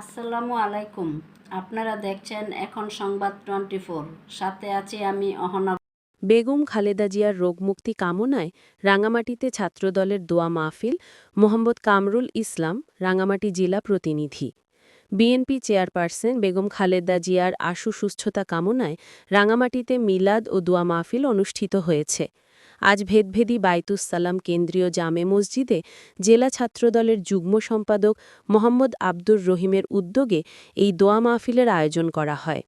আসসালামু আলাইকুম। আপনারা দেখছেন এখন সংবাদ টোয়েন্টি সাথে আছি আমি অহনা। বেগম খালেদা জিয়ার রোগমুক্তি কামনায় রাঙামাটিতে ছাত্রদলের দোয়া মাহফিল, মোহাম্মদ কামরুল ইসলাম, রাঙামাটি জেলা প্রতিনিধি। বিএনপি চেয়ারপারসন বেগম খালেদা জিয়ার আশু সুস্থতা কামনায় রাঙামাটিতে মিলাদ ও দোয়া মাহফিল অনুষ্ঠিত হয়েছে। আজ ভেদভেদি বাইতুস সালাম কেন্দ্রীয় জামে মসজিদে জেলা ছাত্রদলের যুগ্ম সম্পাদক মোহাম্মদ আব্দুর রহিমের উদ্যোগে এই দোয়া মাহফিলের আয়োজন করা হয়।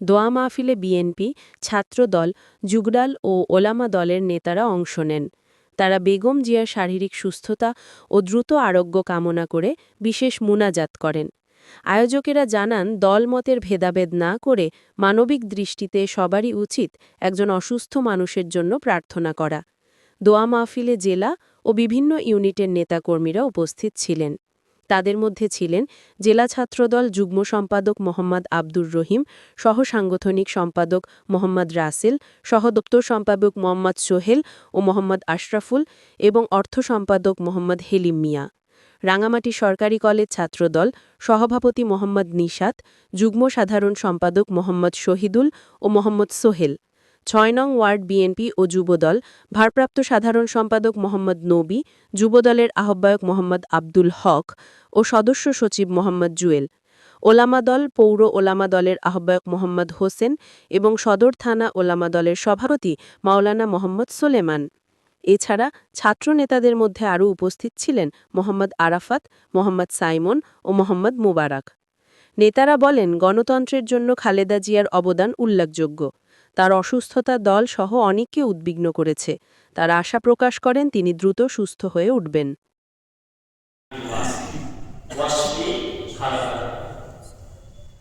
দোয়া মাহফিলে বিএনপি, ছাত্রদল, যুগডাল ও ওলামা দলের নেতারা অংশ নেন। তারা বেগম জিয়ার শারীরিক সুস্থতা ও দ্রুত আরোগ্য কামনা করে বিশেষ মুনাজাত করেন। আয়োজকেরা জানান, দলমতের ভেদাভেদ না করে মানবিক দৃষ্টিতে সবারই উচিত একজন অসুস্থ মানুষের জন্য প্রার্থনা করা। দোয়া মাহফিলে জেলা ও বিভিন্ন ইউনিটের নেতাকর্মীরা উপস্থিত ছিলেন। তাদের মধ্যে ছিলেন জেলা ছাত্রদল যুগ্ম সম্পাদক মোহাম্মদ আব্দুর রহিম সহ সাংগঠনিক সম্পাদক মোহাম্মদ রাসেল সহ দপ্তর সম্পাদক মোহাম্মদ সোহেল ও মোহাম্মদ আশরাফুল এবং অর্থ সম্পাদক মোহাম্মদ হেলিম মিয়া। রাঙামাটি সরকারি কলেজ ছাত্রদল সভাপতি মোহাম্মদ নিশাত, যুগ্ম সাধারণ সম্পাদক মোহাম্মদ শহীদুল ও মোহাম্মদ সোহেল। ছয় নং ওয়ার্ড বিএনপি ও যুবদল, ভারপ্রাপ্ত সাধারণ সম্পাদক মোহাম্মদ নবী, যুবদলের আহ্বায়ক মোহাম্মদ আব্দুল হক ও সদস্য সচিব মোহাম্মদ জুয়েল। ওলামা দল, পৌর ওলামা দলের আহ্বায়ক মোহাম্মদ হোসেন এবং সদর থানা ওলামা দলের সভাপতি মাওলানা মোহাম্মদ সোলেমান। এছাড়া ছাত্র নেতাদের মধ্যে আরও উপস্থিত ছিলেন মোহাম্মদ আরাফাত, মোহাম্মদ সাইমন ও মোহাম্মদ মুবারক। নেতারা বলেন, গণতন্ত্রের জন্য খালেদা জিয়ার অবদান উল্লেখযোগ্য। তার অসুস্থতা দল সহ অনেককে উদ্বিগ্ন করেছে। তার আশা প্রকাশ করেন, তিনি দ্রুত সুস্থ হয়ে উঠবেন।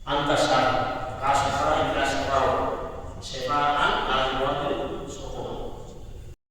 আন্তাস